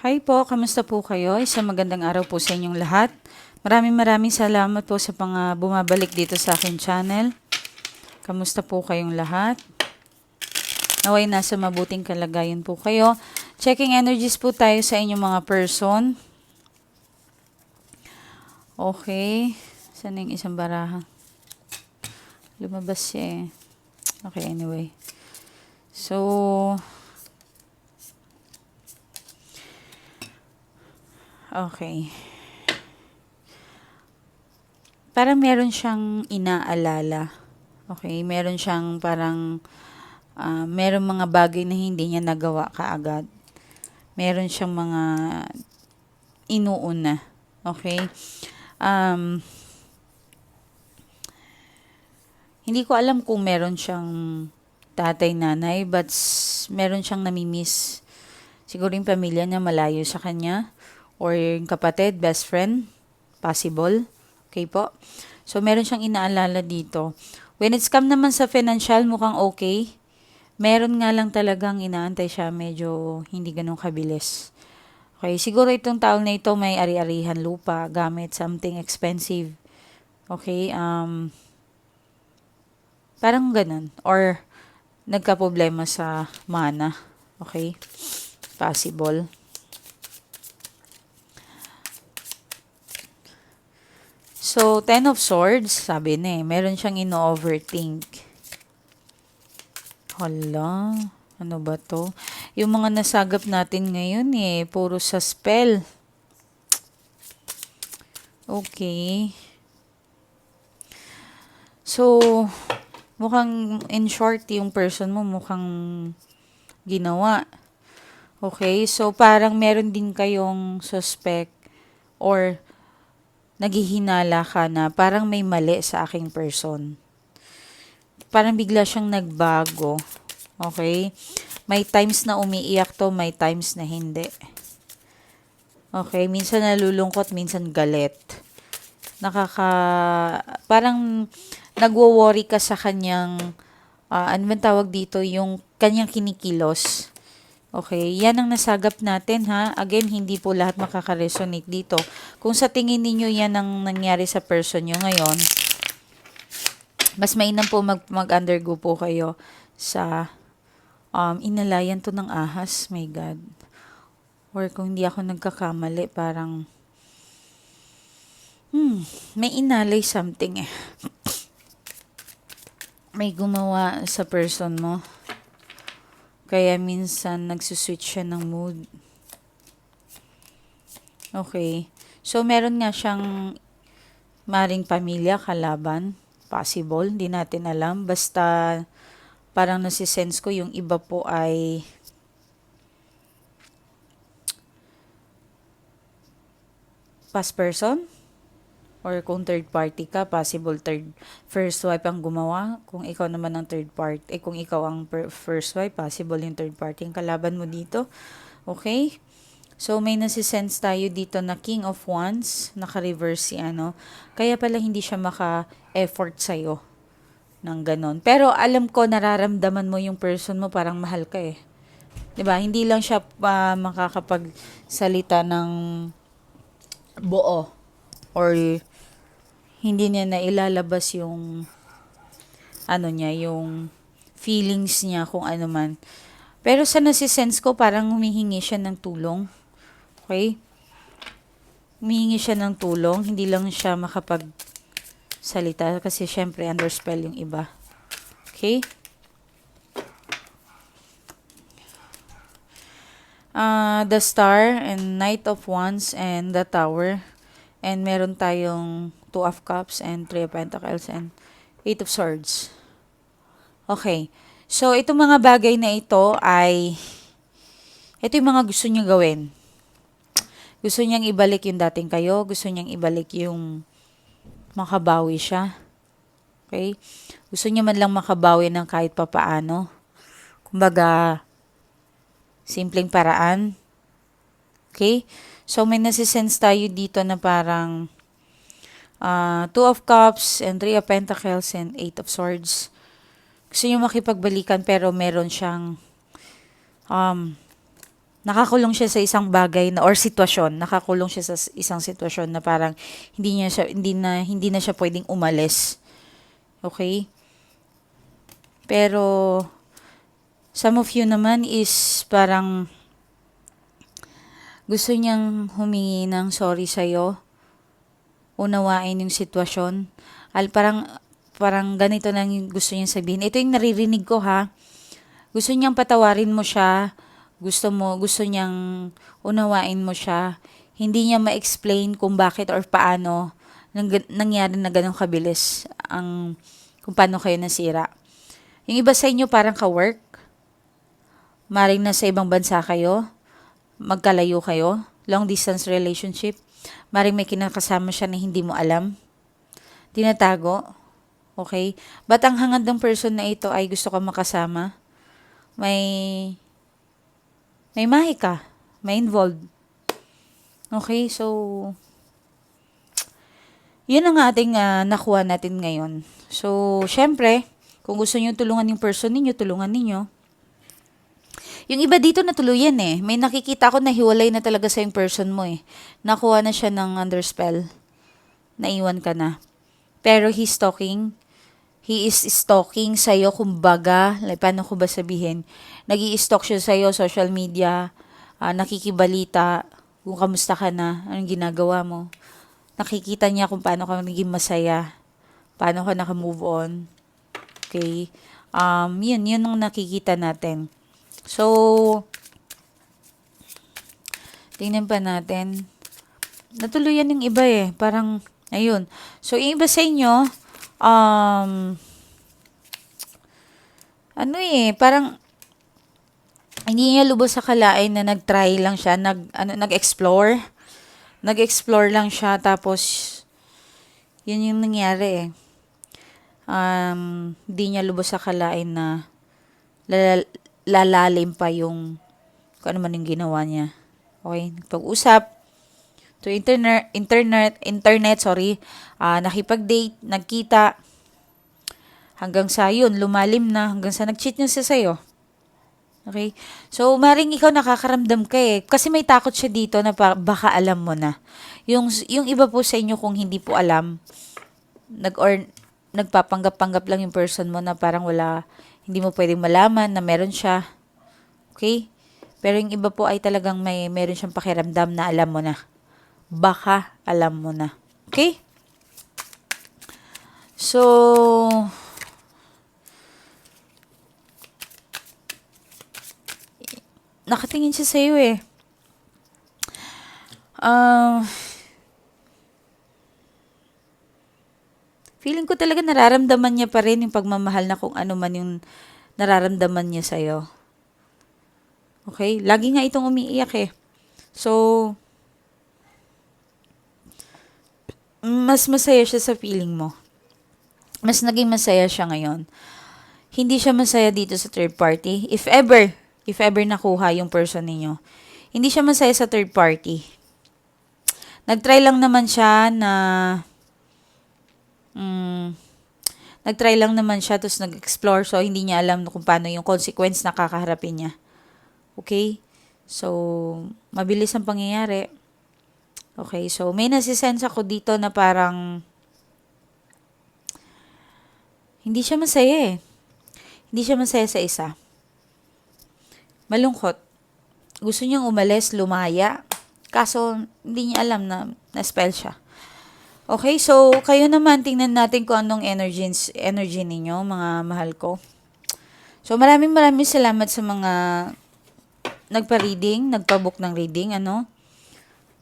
Hi po, kamusta po kayo? Isang magandang araw po sa inyong lahat. Maraming maraming salamat po sa mga bumabalik dito sa akin channel. Kamusta po kayong lahat? Naway nasa mabuting kalagayan po kayo. Checking energies po tayo sa inyong mga person. Okay. Saan yung isang baraha? Lumabas siya eh. Okay, anyway. So, Okay. Parang meron siyang inaalala. Okay, meron siyang parang ah, meron mga bagay na hindi niya nagawa kaagad. Meron siyang mga inuuna. Okay? Um, hindi ko alam kung meron siyang tatay, nanay, but meron siyang namimiss. Siguro yung pamilya niya malayo sa kanya or yung kapatid, best friend, possible. Okay po? So, meron siyang inaalala dito. When it's come naman sa financial, mukhang okay. Meron nga lang talagang inaantay siya, medyo hindi ganun kabilis. Okay, siguro itong taon na ito may ari-arihan lupa, gamit, something expensive. Okay, um, parang ganun. Or, nagka-problema sa mana. Okay, possible. So, Ten of Swords, sabi na eh, meron siyang ino-overthink. Hala, ano ba to? Yung mga nasagap natin ngayon eh, puro sa spell. Okay. So, mukhang in short, yung person mo mukhang ginawa. Okay, so parang meron din kayong suspect or naghihinala ka na parang may mali sa aking person. Parang bigla siyang nagbago. Okay? May times na umiiyak to, may times na hindi. Okay? Minsan nalulungkot, minsan galit. Nakaka... Parang nagwo-worry ka sa kanyang... ah, ano man tawag dito? Yung kanyang kinikilos. Okay, yan ang nasagap natin ha. Again, hindi po lahat makaka-resonate dito. Kung sa tingin ninyo yan ang nangyari sa person nyo ngayon, mas mainam po mag, mag-undergo po kayo sa um, inalayan to ng ahas. My God. Or kung hindi ako nagkakamali, parang hmm, may inalay something eh. May gumawa sa person mo. Kaya minsan nagsuswitch siya ng mood. Okay. So, meron nga siyang maring pamilya, kalaban. Possible. Hindi natin alam. Basta, parang nasisense ko yung iba po ay past person or kung third party ka, possible third first wife ang gumawa. Kung ikaw naman ang third party, eh kung ikaw ang per- first wife, possible yung third party ang kalaban mo dito. Okay? So, may nasisense tayo dito na King of Wands, naka-reverse si ano. Kaya pala hindi siya maka-effort sa'yo ng ganon. Pero alam ko, nararamdaman mo yung person mo, parang mahal ka eh. 'Di ba Hindi lang siya uh, makakapagsalita ng buo or hindi niya na ilalabas yung ano niya, yung feelings niya kung ano man. Pero sa nasisense ko, parang humihingi siya ng tulong. Okay? Humihingi siya ng tulong. Hindi lang siya makapag salita kasi syempre under spell yung iba. Okay? Uh, the Star and Knight of Wands and the Tower. And meron tayong Two of Cups and Three of Pentacles and Eight of Swords. Okay. So, itong mga bagay na ito ay ito yung mga gusto niya gawin. Gusto niyang ibalik yung dating kayo. Gusto niyang ibalik yung makabawi siya. Okay? Gusto niya man lang makabawi ng kahit papaano. Kumbaga, simpleng paraan. Okay? So, may nasisense tayo dito na parang uh, Two of Cups and Three of Pentacles and Eight of Swords. Gusto niyo makipagbalikan pero meron siyang um, nakakulong siya sa isang bagay na or sitwasyon, nakakulong siya sa isang sitwasyon na parang hindi niya siya hindi na hindi na siya pwedeng umalis. Okay? Pero some of you naman is parang gusto niyang humingi ng sorry sa'yo. Unawain yung sitwasyon. Al parang parang ganito lang yung gusto niyang sabihin. Ito yung naririnig ko ha. Gusto niyang patawarin mo siya. Gusto mo, gusto niyang unawain mo siya. Hindi niya ma-explain kung bakit or paano nang, nangyari na ganun kabilis ang kung paano kayo nasira. Yung iba sa inyo parang ka-work. Maring nasa ibang bansa kayo. Magkalayo kayo. Long distance relationship. Maring may kinakasama siya na hindi mo alam. Tinatago. Okay? Ba't ang hangad ng person na ito ay gusto ka makasama? May may mahi ka. May involved. Okay, so yun ang ating ah, nakuha natin ngayon. So, syempre, kung gusto niyo tulungan yung person ninyo, tulungan ninyo. Yung iba dito natuluyan eh. May nakikita ko na hiwalay na talaga sa yung person mo eh. Nakuha na siya ng underspell. Naiwan ka na. Pero he's talking. He is stalking sa'yo, kumbaga, like, paano ko ba sabihin? nag stalk siya sa'yo, social media, ah, nakikibalita, kung kamusta ka na, anong ginagawa mo. Nakikita niya kung paano ka naging masaya, paano ka naka-move on. Okay? Um, yun, yun ang nakikita natin. So, tingnan pa natin. Natuluyan yung iba eh. Parang, ayun. So, yung iba sa inyo, um, ano eh, parang, hindi niya lubos sa kalain na nag-try lang siya, nag, ano, nag-explore. Nag-explore lang siya, tapos, yun yung nangyari eh. Um, hindi niya lubos sa kalain na lala- lalalim pa yung kung ano man yung ginawa niya. Okay, nagpag-usap to internet, internet, internet, sorry, ah nakipag-date, nagkita, hanggang sa yun, lumalim na, hanggang sa nag-cheat niya siya sa'yo. Okay? So, maring ikaw nakakaramdam ka eh. Kasi may takot siya dito na pa, baka alam mo na. Yung, yung iba po sa inyo kung hindi po alam, nag or nagpapanggap-panggap lang yung person mo na parang wala, hindi mo pwedeng malaman na meron siya. Okay? Pero yung iba po ay talagang may meron siyang pakiramdam na alam mo na. Baka alam mo na. Okay? So, nakatingin siya sa'yo eh. Ah, feeling ko talaga nararamdaman niya pa rin yung pagmamahal na kung ano man yung nararamdaman niya sa'yo. Okay? Lagi nga itong umiiyak eh. So, mas masaya siya sa feeling mo. Mas naging masaya siya ngayon. Hindi siya masaya dito sa third party. If ever, if ever nakuha yung person ninyo, hindi siya masaya sa third party. Nagtry lang naman siya na mm, nagtry lang naman siya tapos nag-explore so hindi niya alam kung paano yung consequence na kakaharapin niya. Okay? So, mabilis ang pangyayari. Okay, so may nasisense ako dito na parang hindi siya masaya eh. Hindi siya masaya sa isa. Malungkot. Gusto niyang umalis, lumaya. Kaso, hindi niya alam na na-spell siya. Okay, so kayo naman, tingnan natin kung anong energy, energy ninyo, mga mahal ko. So, maraming maraming salamat sa mga nagpa-reading, nagpa-book ng reading, ano.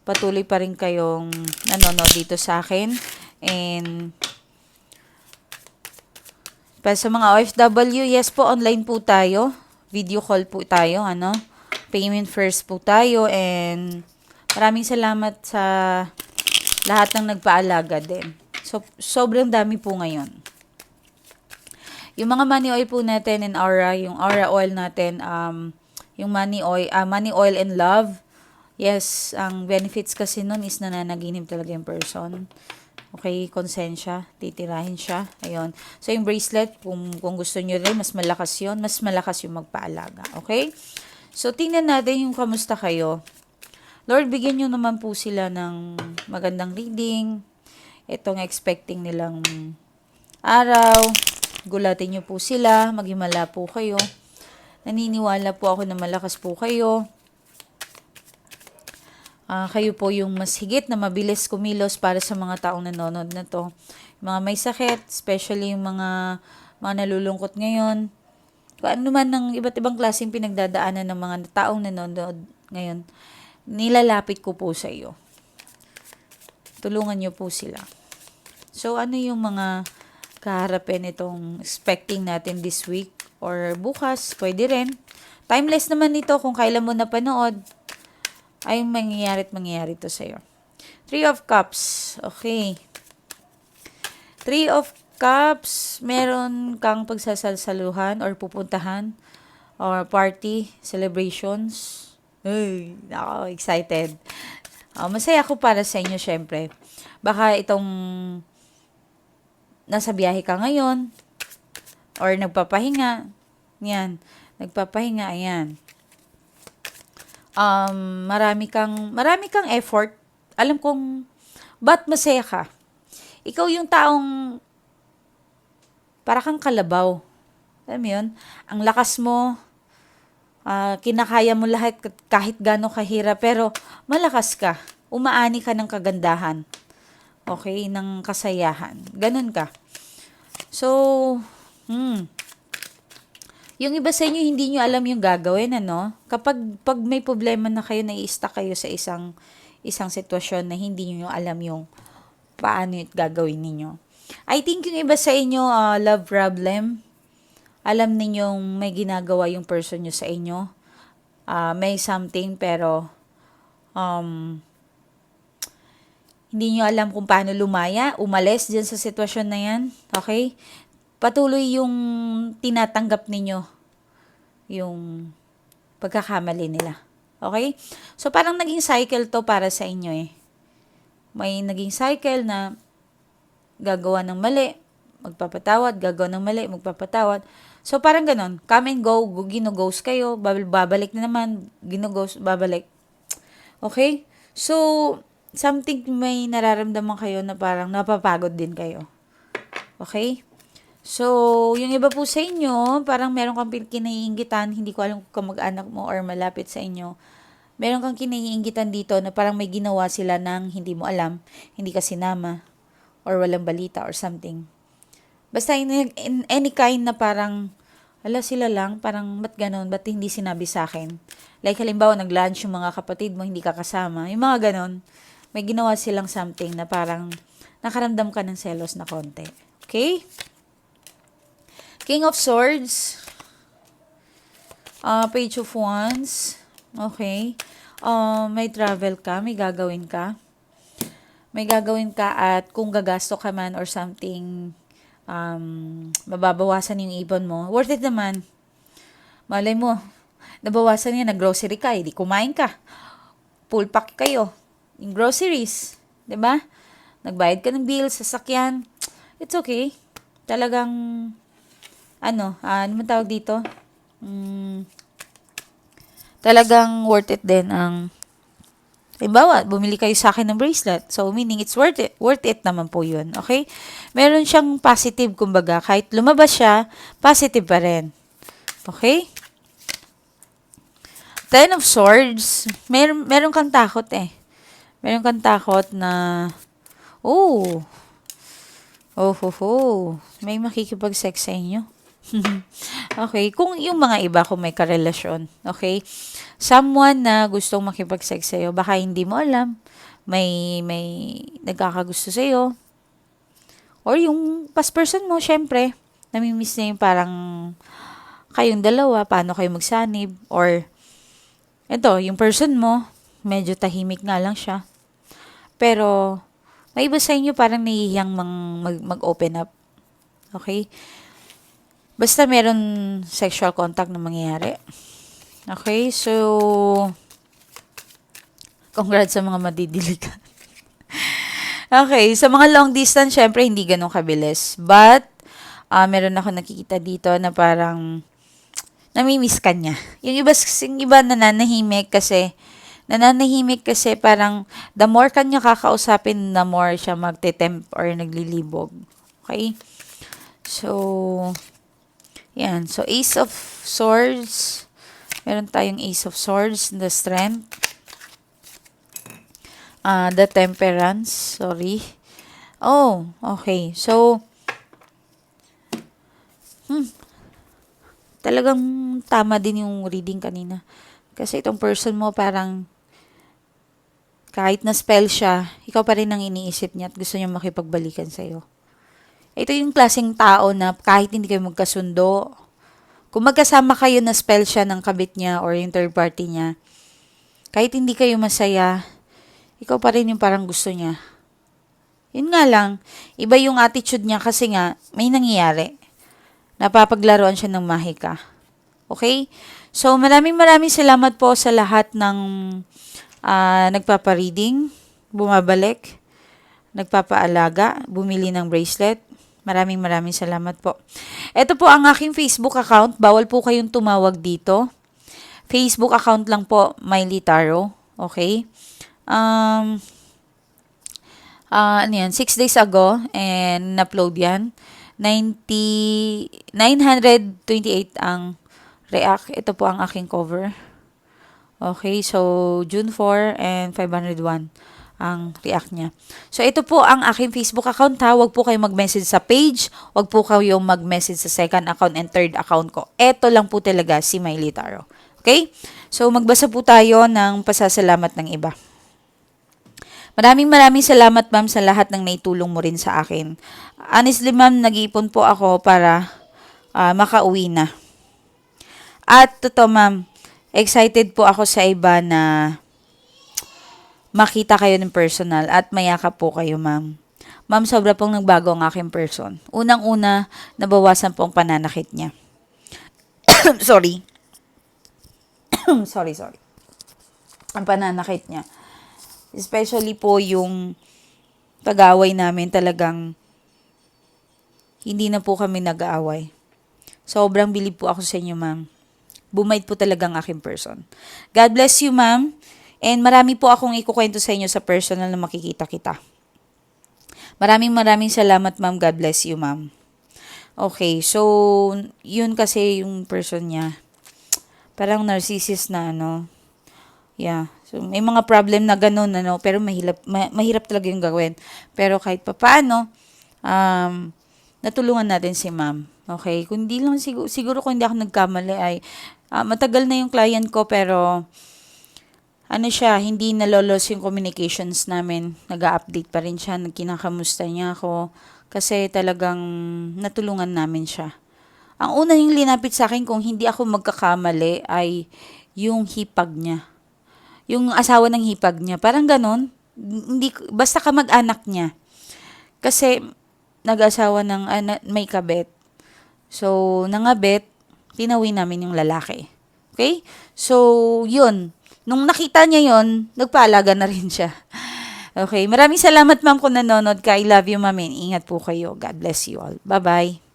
Patuloy pa rin kayong nanonood dito sa akin. And, para sa mga OFW, yes po, online po tayo. Video call po tayo, ano. Payment first po tayo. And, maraming salamat sa lahat ng nagpaalaga din. So, sobrang dami po ngayon. Yung mga money oil po natin in aura, yung aura oil natin, um, yung money oil, ah, money oil and love. Yes, ang benefits kasi nun is nananaginip talaga yung person. Okay, konsensya, titirahin siya. Ayun. So, yung bracelet, kung, kung gusto nyo rin, mas malakas yon mas malakas yung magpaalaga. Okay? So, tingnan natin yung kamusta kayo. Lord, bigyan nyo naman po sila ng magandang reading. Itong expecting nilang araw. Gulatin nyo po sila. Maghimala po kayo. Naniniwala po ako na malakas po kayo. Ah, kayo po yung mas higit na mabilis kumilos para sa mga taong nanonood na to. Mga may sakit, especially yung mga mga nalulungkot ngayon. Kung ano man ng iba't ibang klaseng pinagdadaanan ng mga taong nanonood ngayon, nilalapit ko po sa iyo. Tulungan niyo po sila. So, ano yung mga kaharapin itong expecting natin this week or bukas? Pwede rin. Timeless naman ito kung kailan mo napanood ay mangyayari at mangyayari to sa'yo. Three of Cups. Okay. Three of Cups, meron kang pagsasalsaluhan or pupuntahan or party, celebrations. Ay, ako, excited. Ah, masaya ako para sa inyo, syempre. Baka itong nasa biyahe ka ngayon or nagpapahinga. Yan. Nagpapahinga, ayan um, marami kang, marami kang effort. Alam kong, ba't masaya ka? Ikaw yung taong, para kang kalabaw. Alam mo yun? Ang lakas mo, uh, kinakaya mo lahat kahit gano'ng kahirap, pero malakas ka. Umaani ka ng kagandahan. Okay? Ng kasayahan. Ganun ka. So, hmm, yung iba sa inyo, hindi nyo alam yung gagawin, ano? Kapag pag may problema na kayo, nai-stuck kayo sa isang, isang sitwasyon na hindi nyo alam yung paano yung gagawin ninyo. I think yung iba sa inyo, uh, love problem, alam ninyong may ginagawa yung person nyo sa inyo. Uh, may something, pero um, hindi nyo alam kung paano lumaya, umalis dyan sa sitwasyon na yan. Okay? patuloy yung tinatanggap ninyo yung pagkakamali nila. Okay? So, parang naging cycle to para sa inyo eh. May naging cycle na gagawa ng mali, magpapatawad, gagawa ng mali, magpapatawad. So, parang ganon. Come and go, ginughost kayo, babalik na naman, ginughost, babalik. Okay? So, something may nararamdaman kayo na parang napapagod din kayo. Okay? So, yung iba po sa inyo, parang meron kang kinaiingitan, hindi ko alam kung mag-anak mo or malapit sa inyo. Meron kang kinaiingitan dito na parang may ginawa sila nang hindi mo alam, hindi ka sinama, or walang balita or something. Basta in, in any kind na parang, ala sila lang, parang ba't ganun, ba't hindi sinabi sa akin? Like halimbawa, nag-lunch yung mga kapatid mo, hindi ka kasama. Yung mga ganun, may ginawa silang something na parang nakaramdam ka ng selos na konti. Okay? King of Swords. Uh, Page of Wands. Okay. Uh, may travel ka, may gagawin ka. May gagawin ka at kung gagasto ka man or something, um, mababawasan yung ibon mo. Worth it naman. Malay mo, nabawasan niya, nag-grocery ka, hindi kumain ka. Full pack kayo. Yung groceries. ba diba? Nagbayad ka ng bills, sasakyan. It's okay. Talagang ano, uh, ano man tawag dito? Mm, talagang worth it din ang Halimbawa, bumili kayo sa akin ng bracelet. So, meaning it's worth it. Worth it naman po yun. Okay? Meron siyang positive, kumbaga. Kahit lumabas siya, positive pa rin. Okay? Ten of Swords. Meron, meron kang takot eh. Meron kang takot na, oh, oh, ho, ho. May makikipag-sex sa inyo. okay, kung yung mga iba kung may karelasyon, okay? Someone na gustong makipag-sex sa'yo, baka hindi mo alam, may, may nagkakagusto sa'yo. Or yung past person mo, syempre, namimiss na yung parang kayong dalawa, paano kayo magsanib, or ito, yung person mo, medyo tahimik nga lang siya. Pero, may iba sa inyo parang nahihiyang mag, mag-open up. Okay? Basta meron sexual contact na mangyayari. Okay, so, congrats sa mga madidiligan. okay, sa mga long distance, syempre, hindi ganun kabilis. But, uh, meron ako nakikita dito na parang, namimiss ka niya. Yung iba, yung iba nananahimik kasi, nananahimik kasi parang the more kanya kakausapin, the more siya magte-temp or naglilibog. Okay? So, yan. So, Ace of Swords. Meron tayong Ace of Swords, the Strength. Ah, the Temperance. Sorry. Oh, okay. So, hmm, talagang tama din yung reading kanina. Kasi itong person mo parang kahit na spell siya, ikaw pa rin ang iniisip niya at gusto niya makipagbalikan sa'yo. Ito yung klaseng tao na kahit hindi kayo magkasundo, kung magkasama kayo na spell siya ng kabit niya or yung third party niya, kahit hindi kayo masaya, ikaw pa rin yung parang gusto niya. Yun nga lang, iba yung attitude niya kasi nga, may nangyayari. Napapaglaruan siya ng mahika. Okay? So, maraming maraming salamat po sa lahat ng ah, nagpapareading, bumabalik, nagpapaalaga, bumili ng bracelet. Maraming maraming salamat po. Ito po ang aking Facebook account. Bawal po kayong tumawag dito. Facebook account lang po, Miley Taro. Okay? Um, ah ano yan, 6 days ago, and na-upload yan. 90, 928 ang react. Ito po ang aking cover. Okay, so June 4 and 501 ang react niya. So ito po ang aking Facebook account ha. Huwag po kayo mag-message sa page. Huwag po kayo mag-message sa second account and third account ko. Ito lang po talaga si Miley Taro. Okay? So magbasa po tayo ng pasasalamat ng iba. Maraming maraming salamat ma'am sa lahat ng naitulong mo rin sa akin. Honestly ma'am, nag-iipon po ako para ah, makauwi na. At totoo ma'am, excited po ako sa iba na makita kayo ng personal at mayakap po kayo ma'am. Ma'am, sobra pong nagbago ang aking person. Unang-una, nabawasan po ang pananakit niya. sorry. sorry, sorry. Ang pananakit niya. Especially po yung pag-away namin talagang hindi na po kami nag-aaway. Sobrang bilib po ako sa inyo, ma'am. Bumait po talaga ang aking person. God bless you, ma'am. And marami po akong ikukwento sa inyo sa personal na makikita kita. Maraming maraming salamat, ma'am. God bless you, ma'am. Okay, so, yun kasi yung person niya. Parang narcissist na, ano. Yeah. So, may mga problem na ganun, ano, pero mahirap, ma- mahirap talaga yung gawin. Pero kahit papaano, um, natulungan natin si ma'am. Okay? Kung di lang, siguro, siguro kung hindi ako nagkamali ay, ah, matagal na yung client ko, pero, ano siya, hindi nalolos yung communications namin. nag update pa rin siya, nagkinakamusta niya ako. Kasi talagang natulungan namin siya. Ang una yung linapit sa akin kung hindi ako magkakamali ay yung hipag niya. Yung asawa ng hipag niya. Parang ganon. Hindi, basta ka mag-anak niya. Kasi nag-asawa ng ana- may kabet. So, nangabet, tinawi namin yung lalaki. Okay? So, yun. Nung nakita niya yon nagpaalaga na rin siya. Okay, maraming salamat ma'am kung nanonood ka. I love you ma'am ingat po kayo. God bless you all. Bye-bye.